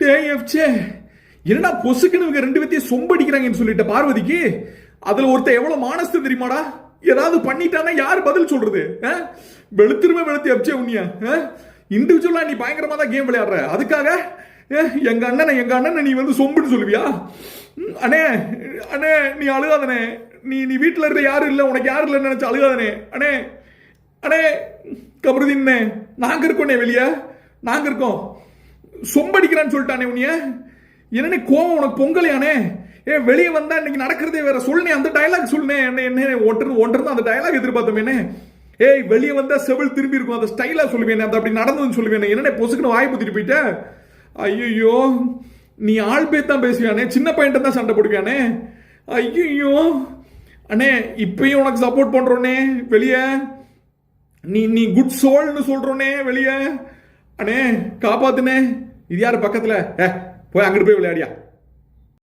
டேய் என்னடா பொசுக்குன்னு இவங்க ரெண்டு பேத்தையும் சொம்படிக்கிறாங்கன்னு சொல்லிட்ட பார்வதிக்கு? அதுல ஒருத்தன் எவ்வளவு மானஸ்து தெரியுமாடா? ஏதாவது பண்ணிட்டானா யார் பதில் சொல்றது? ஆ? வெளுத்துருமே வெளுத்து எஃப்சே உன்னியா? இண்டிவிஜுவலா நீ பயங்கரமா தான் கேம் விளையாடுற. அதுக்காக ஏ, எங்க அண்ணனை எங்க அண்ணனை நீ வந்து சொம்புன்னு சொல்லுவியா? அண்ணே அண்ணே நீ அழுகாதனே நீ நீ வீட்டில் இருந்த யாரும் இல்லை உனக்கு யாரும் இல்லைன்னு நினச்சி அழுகாதனே அண்ணே அண்ணே கபருதீன்னே நாங்கள் இருக்கோண்ணே வெளியே. நாங்கள் இருக்கோம். சொம்படிக்கிறான்னு சொல்லிட்டானே உன்னைய? என்னன்னு கோவம் உனக்கு பொங்கலையானே? ஏ வெளியே வந்தா இன்னைக்கு நடக்கிறதே வேற. சொல்லுனே அந்த டயலாக் சொல்லுனே. என்ன என்ன ஒன்று ஒன்று அந்த டயலாக் எதிர்பார்த்தோமேனே. ஏய் வெளியே வந்தா செவில் திரும்பி இருக்கும். அந்த ஸ்டைலா சொல்லுவேன் அந்த அப்படி நடந்ததுன்னு சொல்லுவேன். என்ன பொசுக்குன்னு வாய் புத்திட்டு போயிட்ட? ஐயோ நீ ஆள் பேர் தான் பேசுவியானே? சின்ன பையன்ட்ட தான் சண்டை போடுவியானே? ஐயோ அண்ணே இப்பயும் உனக்கு சப்போர்ட் பண்றோனே வெளியே. நீ நீ குட் சோல்னு சொல்றோனே வெளியே. அண்ணே காப்பாத்துனே இது யாரு பக்கத்துல? ஏ போய் அங்கிட்டு போய் விளையாடியா?